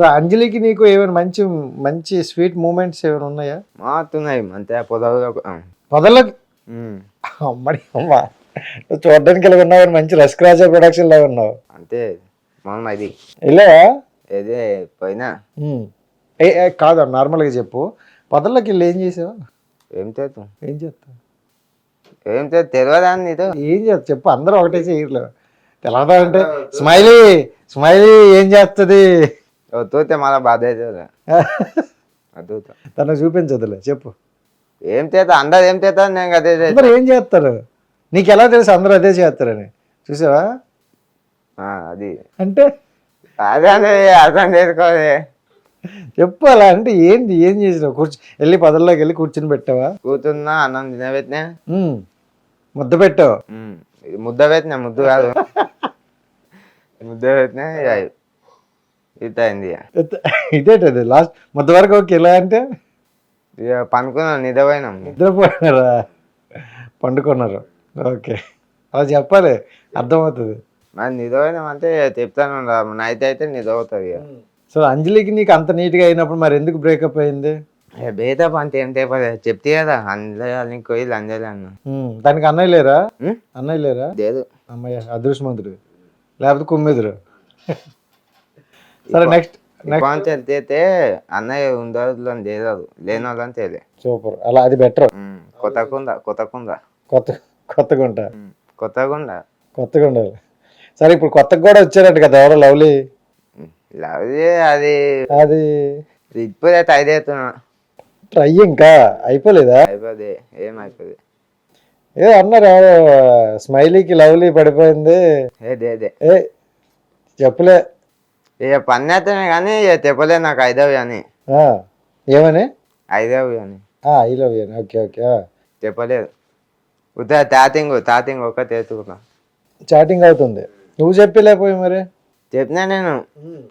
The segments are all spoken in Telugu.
సో అంజలికి నీకు ఏమైనా మంచి మంచి స్వీట్ మూమెంట్స్ ఏమైనా ఉన్నాయా? మాతున్నాయి అంతే పొదవులో పొదల్లోకి అమ్మడి అమ్మ. చూడడానికి ఇలా ఉన్నావు కానీ మంచి రసకరాజా ప్రొడక్షన్ లాగా ఉన్నావు. అంతే మనం అది. ఇలా ఏదే పోయినా. ఏ కాదు నార్మల్గా చెప్పు. పొదల్లోకి వెళ్ళి ఏం చేసావు? ఏం చేస్తాం ఏం చేస్తావు? ఏం చేస్తా తెలియదా నీతో? ఏం చేస్తా చెప్పు అందరూ ఒకటే చేయట్లేదు తెలవదా అంటే? స్మైలీ స్మైలీ ఏం చేస్తుంది? చూస్తే మళ్ళీ బాధ అవుతుంది తనకు చూపించదులే చెప్పు. ఏం చేస్తా? అందరు ఏం చేస్తా నేను అదే. అందరూ ఏం చేస్తారు? నీకు ఎలా తెలుసు అందరూ అదే చేస్తారని? చూసావా? అది. అంటే? అదే అర్థం చేసుకోవాలి. చెప్పు అలా అంటే ఏంటి ఏం చేసినావు? కూర్చు వెళ్ళి పదల్లోకి వెళ్ళి కూర్చుని పెట్టావా? కూర్చున్నా అన్నం తినబెట్టినా. ముద్ద పెట్టావు? ముద్ద పెట్టినా ముద్దు కాదు. ముద్ద పెట్టినా ఇది అయింది ఇదేంటది? లాస్ట్ ముద్ద వరకు ఓకే ఎలా అంటే? ఇక పనుకున్నాం నిద్రపోయినాం. నిద్రపోయినారా? పండుకున్నారు. ఓకే. అలా చెప్పాలి అర్థమవుతుంది. మరి నిద్రపోయినాం అంటే చెప్తాను నైట్ అయితే నిద్ర అవుతుంది ఇక సో అంజలికి నీకు అంత నీట్గా అయినప్పుడు మరి ఎందుకు బ్రేకప్ అయింది? ఇక బేతా పంట ఏం చెప్పలేదు చెప్తే కదా అందులో నీకు లంజలే అన్న. దానికి అన్నయ్య లేరా? అన్నయ్య లేరా? లేదు. అమ్మయ్య అదృష్టమంతుడు లేకపోతే కుమ్మిదురు. సరే నెక్స్ట్ పంట వెళ్తే అన్నయ్య ఉండదు చేయదు లేని వాళ్ళని తెలియదు సూపర్. అలా అది బెటర్. కొత్తకుంద కొత్తకుంద కొత్త కొత్తగా ఉంటా కొత్తకుంద కొత్తగా ఉండాలి. సరే ఇప్పుడు కొత్తగా కూడా వచ్చారంట కదా ఎవరో లవ్లీ. అది అది అది ఇప్పుడే టైడ్ అవుతున్నా ట్రై ఇంకా అయిపోలేదా? అయిపోద్ది ఏం అయిపోద్ది ఏ అన్నారు స్మైలీకి లవ్లీ పడిపోయింది. ఏదే. ఏ చెప్పలే. ఇక పని అవుతానే కానీ ఇక చెప్పలే నాకు ఐదవి అని. ఏమని? ఐదవి అని. I love you okay okay చెప్పలేదు తాతింగ్ తాతింగ్ ఒక్క తెచ్చుకున్నా చాటింగ్ అవుతుంది. నువ్వు చెప్పలేకపోయి మరి. చెప్పినా నేను?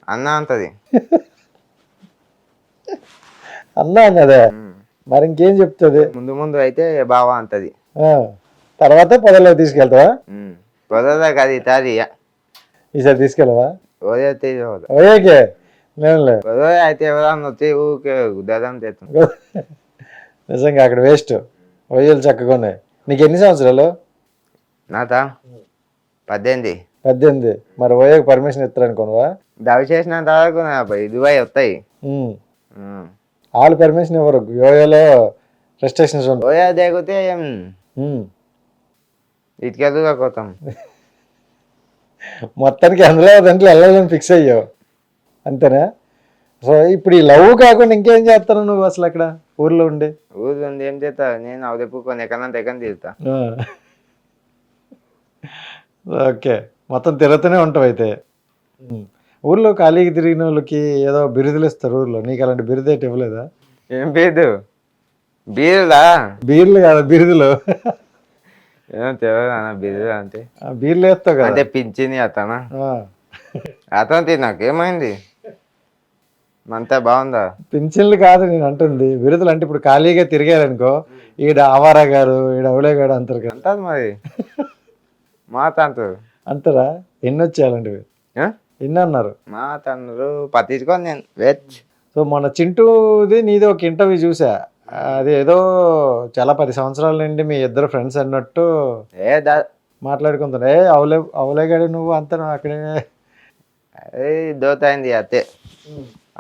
అన్న అంటది. అన్నా అన్నదే. మరి ఇంకేం చెప్తుంది? ముందు ముందు అయితే బావా అంటది. ఆ, తర్వాత పొదల్లో తీసుకెళ్తావా? పొదదా కదా ఇక ఈసారి తీసుకెళ్ళవా? ఓకే నేనులే పొద అయితే ఎవరన్నా వచ్చి ఊకే నిజంగా అక్కడ వేస్ట్ వయ్యలు చక్కగా ఉన్నాయి నీకు ఎన్ని సంవత్సరాలు నాతా పద్దెనిమిది పద్దెనిమిది మరి ఓయోకి పర్మిషన్ ఇస్తారనుకోనవా దవి చేసిన తర్వాత ఇదివై వస్తాయి. వాళ్ళు పర్మిషన్ ఇవ్వరు యోయోలో రెస్ట్రిక్షన్స్ ఉంటాయి ఓయా దిగితే. ఇటుకెళ్ళుగా పోతాం మొత్తానికి అందులో దాంట్లో వెళ్ళాలని ఫిక్స్ అయ్యావు. అంతేనా? సో ఇప్పుడు ఈ లవ్ కాకుండా ఇంకేం చేస్తాను నువ్వు అసలు అక్కడ? ఊర్లో ఉండి? ఊరు ఉంది ఏం చేస్తా? నేను అవదెప్పు కొన్ని ఎక్కడ తీరుతా. ఆ. ఓకే. మొత్తం తిరుగుతూనే ఉంటావు అయితే. ఊర్లో ఖాళీకి తిరిగిన వాళ్ళకి ఏదో బిరుదులు ఇస్తారు ఊర్లో. నీకు అలాంటి బిరుదు అయితే ఇవ్వలేదా? ఏం బీదు బీరులా? బీర్లు కాదు బిరుదులు. ఏం తెలియదు అన్న బీరు అంటే? ఆ, బీర్లు వేస్తావు కదా. అంటే పింఛని అతనా? ఆ. అతను నాకు ఏమైంది అంతా బాగుందా? పింఛన్లు కాదు నేను అంటుంది. బిరుదులు అంటే ఇప్పుడు ఖాళీగా తిరిగారనుకో ఈడ ఆవారా గారు ఈడ అవలే గారు అంటారు కదా. అంటది మరి. మా తండ్రు అంటారా? ఎన్ని వచ్చేయాలంటివి ఆ? ఎన్ని అన్నారు. మా తండ్రు పట్టించుకొని నేను. వెచ్. సో మన చింటూది నీది ఒక ఇంటర్వ్యూ చూసా. అది ఏదో చాలా పది సంవత్సరాల నుండి మీ ఇద్దరు ఫ్రెండ్స్ అన్నట్టు ఏ దా మాట్లాడుకుంటున్నా. ఏ అవలే అవలేగాడు నువ్వు అంతా అక్కడే. ఏ దోత అయింది అత్తే.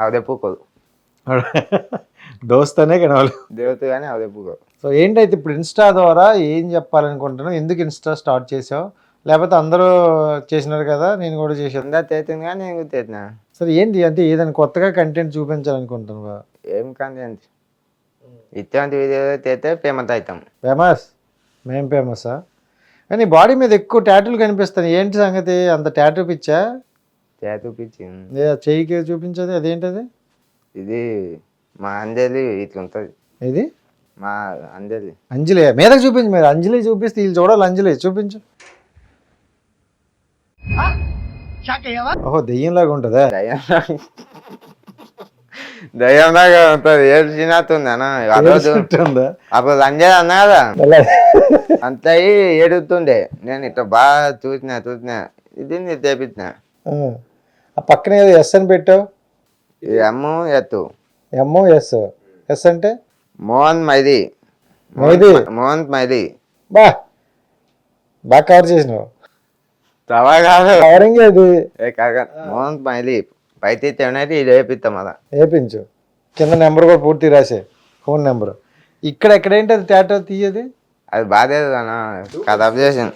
అవదే పూకోదు దోస్తనే కనవాలి దేవత కానీ అవదే పూకోదు సో ఏంటైతే ఇప్పుడు ఇన్స్టా ద్వారా ఏం చెప్పాలనుకుంటున్నావు? ఎందుకు ఇన్స్టా స్టార్ట్ చేసావు? లేకపోతే అందరూ చేసినారు కదా నేను కూడా చేశాను. అందరు తెచ్చింది కానీ నేను తెచ్చిన సరే ఏంటి? అంటే ఏదైనా కొత్తగా కంటెంట్ చూపించాలనుకుంటున్నావా? ఏం కంటెంట్ ఇట్లాంటి వీడియో తెస్తే ఫేమస్ అవుతాం. ఫేమస్ మేం ఫేమసా కానీ బాడీ మీద ఎక్కువ టాటూలు కనిపిస్తాయి. ఏంటి సంగతి? అంత టాటూ పిచ్చా? చూపించింది ఏ చెయ్యికి చూపించదు? అదేంటది? ఇది మా అంజలి ఇట్లా ఉంటుంది. ఇది మా అంజలి. అంజలి. మీదకి చూపించు మీరు. అంజలి చూపిస్తే వీళ్ళు చూడాలి. అంజలి చూపించు. ఓహో దెయ్యంలాగా ఉంటుందా? దయ్యం దయ్యంలాగా ఉంటుంది ఏడు చిన్నతుంది అన్న ఆ రోజు అప్పుడు అంజలి అన్నా కదా అంత ఏడుతుండే నేను ఇట్లా బాగా చూసిన చూసిన ఇది నేను తెప్పించిన ఆ. పక్కన ఏదో ఎస్ అని పెట్టావు ఎమ్ము ఎత్తు ఎంఓ ఎస్ ఎస్ అంటే మోహన్ మైది మైది మోహన్ మైది బా బాగా కవర్ చేసినావు తవా కాదు కవరింగ్ అది మోహన్ మైది పైతే తినేది ఇది వేపిస్తాం అలా వేపించు. కింద నెంబర్ కూడా పూర్తి రాసే. Phone number. ఇక్కడ ఎక్కడేంటి అది తేటో తీయది? అది బాధేది అన్న. కథ చేసాను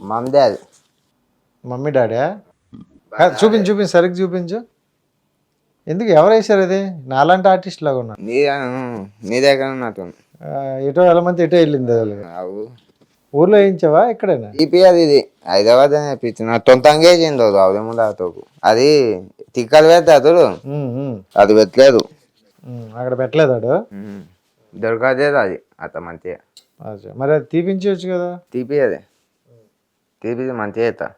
మమ్మదే అది. మమ్మీ డాడీ చూపించు చూపించు సరిగ్గా చూపించు. ఎందుకు ఎవరు వేసారు అది? నాలాంటి ఆర్టిస్ట్ లాగా ఉన్నా నీ నీ దగ్గర ఉన్నట్టు ఎటో వెళ్ళమంది ఎటో వెళ్ళింది అది. అవు. ఊర్లో వేయించావా ఎక్కడైనా? ఈపీ అది ఇది. హైదరాబాద్ అని చెప్పించిన తొంతంగా వేసింది అవదేమో దాతోకు అది తిక్కలు పెడతా అతడు అది పెట్టలేదు. అక్కడ పెట్టలేదాడు ఉమ్. దొరకలేదు అది. అత మంచిగా. మరి అది తీపించవచ్చు కదా? తీపి అది తీపి మంచిగా అవుతా